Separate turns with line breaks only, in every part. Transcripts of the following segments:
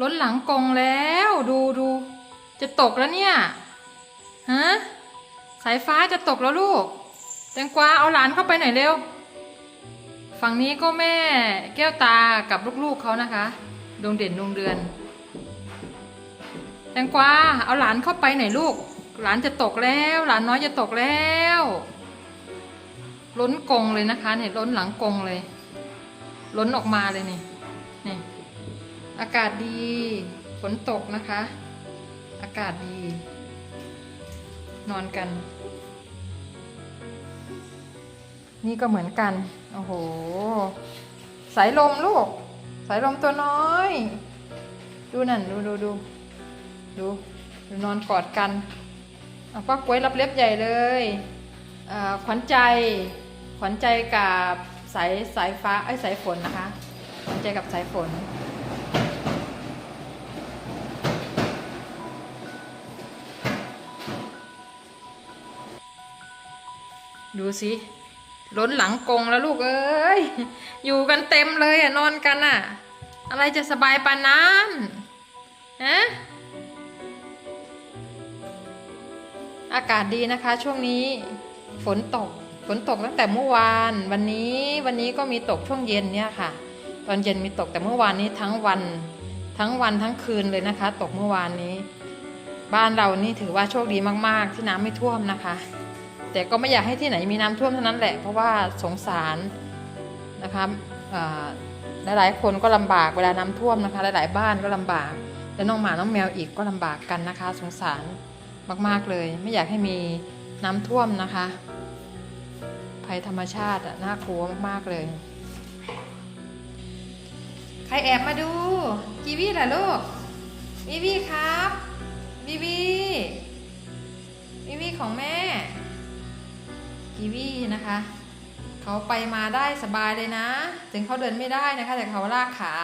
ล้นหลังกงแล้ว ดูดูจะตกแล้วเนี่ยฮะสายฟ้าจะตกแล้วลูก แตงกวาเอาหลานเข้าไปหน่อยเร็ว ฝั่งนี้ก็แม่แก้วตากับลูกๆเขานะคะดวงเด่นดวงเดือน แตงกวาเอาหลานเข้าไปหน่อยลูก หลานจะตกแล้ว หลานน้อยจะตกแล้ว ล้นกงเลยนะคะเนี่ยล้นหลังกงเลย ล้นออกมาเลยนี่นี่ อากาศดีฝนตกนะคะ อากาศดี นอนกัน นี่ก็เหมือนกัน โอ้โห สายลมลูก สายลมตัวน้อย ดูนั่น ดูดูดูดูดูนอนกอดกันเอาป้ากล้วยรับเล็บใหญ่เลยอ่อขวัญใจ ขวัญใจกับสายสายฟ้าไอ้สายฝนนะคะ ขวัญใจกับสายฝน ดูสิล้นหลังกงแล้วลูกเอ้ย อยู่กันเต็มเลยอะนอนกันอะ อะไรจะสบายปานนั้นฮะอากาศดีนะคะช่วงนี้ฝนตกฝนตกตั้งแต่เมื่อวาน วันนี้วันนี้ก็มีตกช่วงเย็นเนี่ยค่ะ ตอนเย็นมีตกแต่เมื่อวานนี้ทั้งวันทั้งวันทั้งคืนเลยนะคะ ตกเมื่อวานนี้ บ้านเรานี่ถือว่าโชคดีมาก ๆ ที่น้ำไม่ท่วมนะคะ แต่ก็ไม่อยากให้ที่ไหนมีน้ำท่วมเท่านั้นแหละ เพราะว่าสงสารนะคะอ่าหลายๆคนก็ลำบากเวลาน้ำท่วมนะคะ หลายๆบ้านก็ลำบากและน้องหมาน้องแมวอีกก็ลำบากกันนะคะ สงสารมากๆเลย ไม่อยากให้มีน้ำท่วมนะคะ ภัยธรรมชาติน่ากลัวมากๆเลย ใครแอบมาดูกีวีเหรอลูกวีวีครับวีวีวีวีของแม่ กีวีนะคะเขาไปมาได้สบายเลยนะ ถึงเขาเดินไม่ได้นะคะ แต่เขาลากขา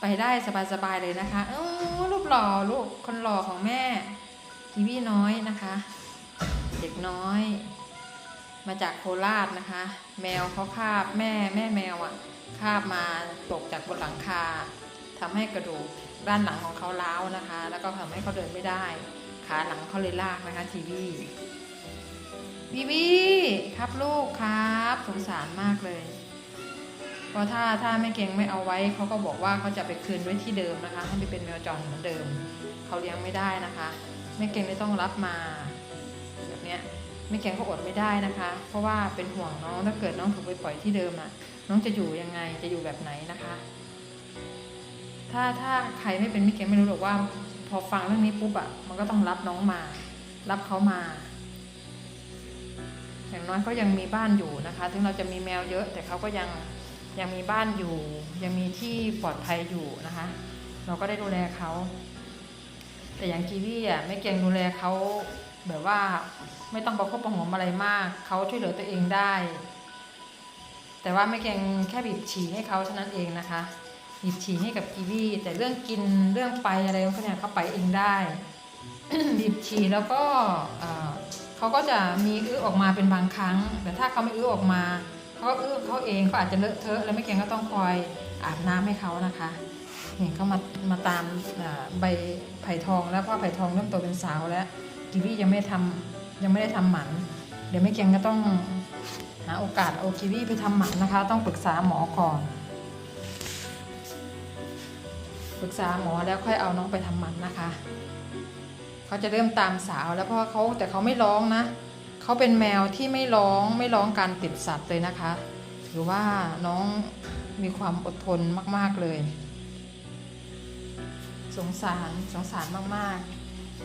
ไปได้สบายๆเลยนะคะเออรูปหล่อลูกคนหล่อของแม่กีวีน้อยนะคะ เด็กน้อย มาจากโคราชนะคะ แมวเขาคาบแม่แม่แมวอะ่ะคาบมาตกจากบนหลังคาทำให้กระดูกด้านหลังของเขาล้าวนะคะ แล้วก็ทำให้เขาเดินไม่ได้ ขาหลังเขาเลยลากนะคะทีวี บีบีครับลูกครับ สงสารมากเลย เพราะถ้าถ้าไม่เก่งไม่เอาไว้เขาก็บอกว่าเขาจะไปคืนไว้ที่เดิมนะคะ ให้ไปเป็นแมวจรเหมือนเดิมเขาเลี้ยงไม่ได้นะคะไม่เก่งเลยต้องรับมา แบบเนี้ยไม่เก่งก็อดไม่ได้นะคะ เพราะว่าเป็นห่วงน้องถ้าเกิดน้องถูกไปปล่อยที่เดิมอะน้องจะอยู่ยังไงจะอยู่แบบไหนนะคะ ถ้าถ้าใครไม่เป็นไม่เก่งไม่รู้หรอกว่า พอฟังเรื่องนี้ปุ๊บอะมันก็ต้องรับน้องมา รับเขามา อย่างน้อยก็ยังมีบ้านอยู่นะคะ ถึงเราจะมีแมวเยอะ แต่เขาก็ยังยังมีบ้านอยู่ ยังมีที่ปลอดภัยอยู่นะคะ เราก็ได้ดูแลเขา แต่อย่างกีวี่อะไม่เก่งดูแลเขาแบบว่าไม่ต้องประคบประหงมอะไรมาก เขาช่วยเหลือตัวเองได้ แต่ว่าไม่เก่งแค่บีบฉี่ให้เขาเท่านั้นเองนะคะบีบฉี่ให้กับกีวี่แต่เรื่องกินเรื่องไปอะไรเขาเนี่ยเขาไปเองได้บีบฉี่แล้วก็ เขาก็จะมีอื้อออกมาเป็นบางครั้ง แต่ถ้าเขาไม่อื้อออกมาเขาก็อื้อเขาเองเขาอาจจะเลอะเทอะแล้วไม่เก่งก็ต้องคอยอาบน้ำให้เขานะคะนี่เขามามาตามใบไผ่ทองแล้วก็ไผ่ทองเริ่มโตเป็นสาวแล้วกีวียังไม่ทำยังไม่ได้ทำหมัน เดี๋ยวไม่เก่งก็ต้องหาโอกาสเอากีวีไปทำหมันนะคะ ต้องปรึกษาหมอก่อนปรึกษาหมอแล้วค่อยเอาน้องไปทำหมันนะคะ เขาจะเริ่มตามสาวแล้วเพราะเขาแต่เขาไม่ร้องนะเขาเป็นแมวที่ไม่ร้องไม่ร้องการติดสัตว์เลยนะคะ ถือว่าน้องมีความอดทนมาก ๆเลย สงสารสงสารมาก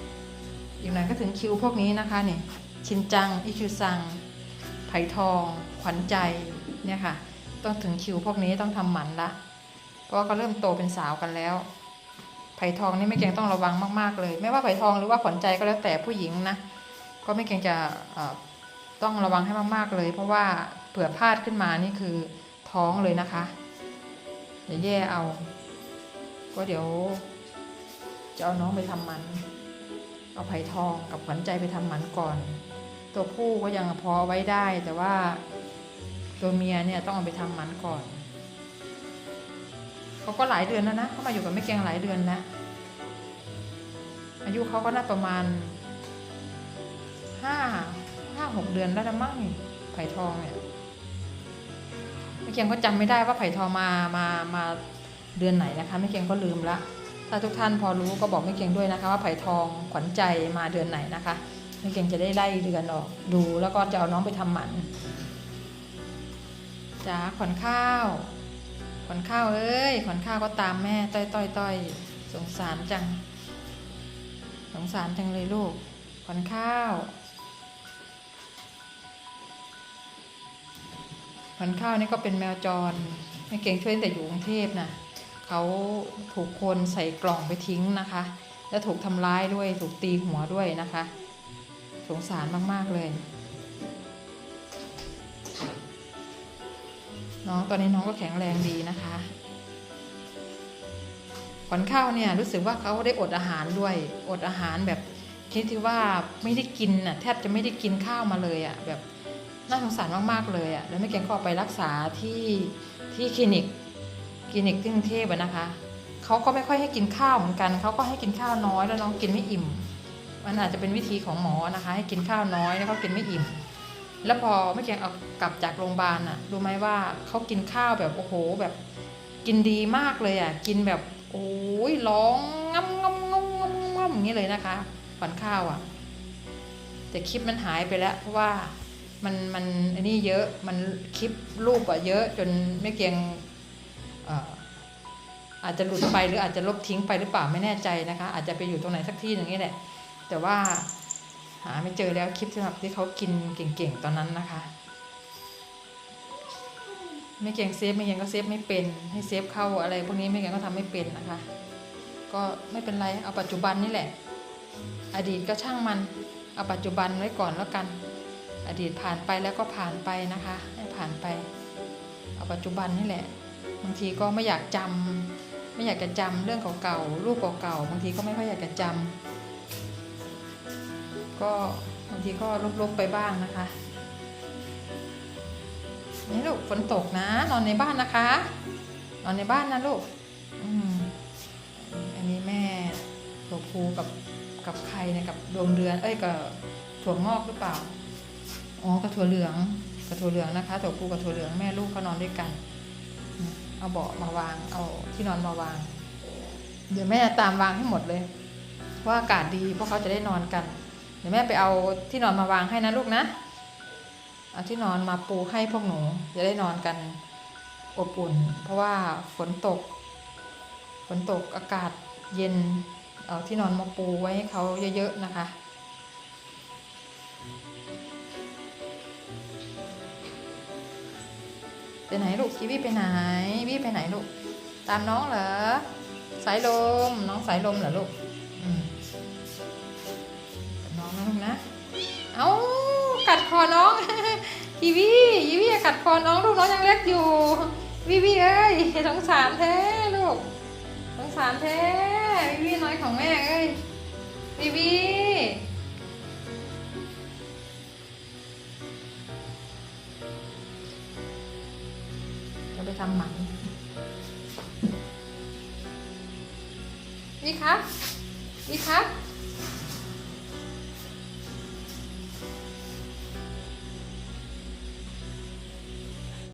ๆ อีกหน่อยก็ถึงคิวพวกนี้นะคะเนี่ยชินจัง อิชูซัง ไผ่ทอง ขวัญใจเนี่ยค่ะ ต้องถึงคิวพวกนี้ต้องทำหมันละเพราะว่าเขาเริ่มโตเป็นสาวกันแล้ว ผ่ทองนี่ไม่เก่งต้องระวังมากๆเลย ไม่ว่าไผ่ทองหรือว่าขวัญใจก็แล้วแต่ผู้หญิงนะก็ไม่เก่งจะต้องระวังให้มากๆเลย เพราะว่าเผื่อพลาดขึ้นมานี่คือท้องเลยนะคะอย่าแย่เอา ก็เดี๋ยวจะเอาน้องไปทำหมัน เอาไผ่ทองกับขวัญใจไปทำหมันก่อน ตัวผู้ก็ยังพอไว้ได้ แต่ว่าตัวเมียเนี่ยต้องเอาไปทำหมันก่อน เขาก็หลายเดือนแล้วนะเขามาอยู่กับแม่แกงหลายเดือนแล้วอายุเขาก็น่าประมาณห้าห้าหกเดือนแล้วนะมั้งไผ่ทองเนี่ยแม่แกงก็จำไม่ได้ว่าไผ่ทองมามามาเดือนไหนนะคะแม่แกงก็ลืมละถ้าทุกท่านพอรู้ก็บอกแม่แกงด้วยนะคะ ว่าไผ่ทองขวัญใจมาเดือนไหนนะคะแม่แกงจะได้ไล่เดือนออกดูแล้วก็จะเอาน้องไปทำหมันจ้าขวัญข้าว ขวัญข้าวเอ้ยขวัญข้าวก็ตามแม่ต้อยต้อยต้อยสงสารจัง สงสารจังเลยลูกขวัญข้าวขวัญข้าวนี่ก็เป็นแมวจรไม่เก่งช่วยแต่อยู่กรุงเทพนะเขาถูกคนใส่กล่องไปทิ้งนะคะ แล้วถูกทำร้ายด้วยถูกตีหัวด้วยนะคะ สงสารมาก ๆ เลย น้องตอนนี้น้องก็แข็งแรงดีนะคะขวัญข้าวเนี่ยรู้สึกว่าเขาได้อดอาหารด้วยอดอาหารแบบคิดที่ว่าไม่ได้กินน่ะแทบจะไม่ได้กินข้าวมาเลยอะแบบน่าสงสารมากๆเลยอะแล้วแม่แกงก็เอาไปรักษาที่ที่คลินิกคลินิกที่กรุงเทพนะคะเขาก็ไม่ค่อยให้กินข้าวเหมือนกันเขาก็ให้กินข้าวน้อยแล้วน้องกินไม่อิ่ม มันอาจจะเป็นวิธีของหมอนะคะ ให้กินข้าวน้อยแล้วเขากินไม่อิ่ม แล้วพอแม่แกงเอากลับจากโรงพยาบาลน่ะรู้ไหมว่าเขากินข้าวแบบโอ้โหแบบกินดีมากเลยอะ กินแบบโอ้ยร้องงำงำงำงำงำอย่างนี้เลยนะคะขวัญข้าวอะ แต่คลิปมันหายไปแล้ว เพราะว่ามันมันอันนี้เยอะมันคลิปรูปอะเยอะจนไม่เกียงเอ่ออาจจะหลุดไปหรืออาจจะลบทิ้งไปหรือเปล่าไม่แน่ใจนะคะ อาจจะไปอยู่ตรงไหนสักที่หนึ่งนี่แหละ แต่ว่า หาไม่เจอแล้วคลิปสำหรับที่เขากินเก่งๆตอนนั้นนะคะ ไม่เก่งเซฟไม่เก่งก็เซฟไม่เป็นให้เซฟเข้าอะไรพวกนี้ไม่เก่งก็ทำไม่เป็นนะคะ ก็ไม่เป็นไรเอาปัจจุบันนี่แหละ อดีตก็ช่างมันเอาปัจจุบันไว้ก่อนแล้วกัน อดีตผ่านไปแล้วก็ผ่านไปนะคะ ให้ผ่านไป เอาปัจจุบันนี่แหละบางทีก็ไม่อยากจำไม่อยากจะจำเรื่องเก่าๆรูปเก่าๆบางทีก็ไม่ค่อยอยากจะจำ ก็บางทีก็ลบๆไปบ้างนะคะนี่ลูกฝนตกนะ นอนในบ้านนะคะ นอนในบ้านนะลูกอันนี้แม่ตัวภูกับกับใครเนี่ยกับดวงเดือน เอ้ยกับถั่วงอกหรือเปล่าอ๋อกับถั่วเหลืองกับถั่วเหลืองนะคะถั่วภูกับถั่วเหลืองแม่ลูกเขานอนด้วยกัน เอาเบาะมาวาง เอาที่นอนมาวาง เดี๋ยวแม่ตามวางให้หมดเลยเพราอากาศดีพวกเขาจะได้นอนกัน เดี๋ยวแม่ไปเอาที่นอนมาวางให้นะลูกนะเอาที่นอนมาปูให้พวกหนูจะได้นอนกันอบอุ่น เพราะว่าฝนตก ฝนตกอากาศเย็น เอาที่นอนมาปูไว้ให้เขาเยอะๆนะคะไปไหนลูกกีวี่ไปไหนวี่ไปไหนลูก ตามน้องเหรอสายลมน้องสายลมเหรอลูก กัดคอน้องกีวีกีวีอย่ากัดคอน้องลูกน้องยังเล็กอยู่วีวีเอ้ยสงสารแท้ลูกสงสารแท้วีวีน้อยของแม่เอ้ยวีวีจะไปทำหมันวีครับวีครับ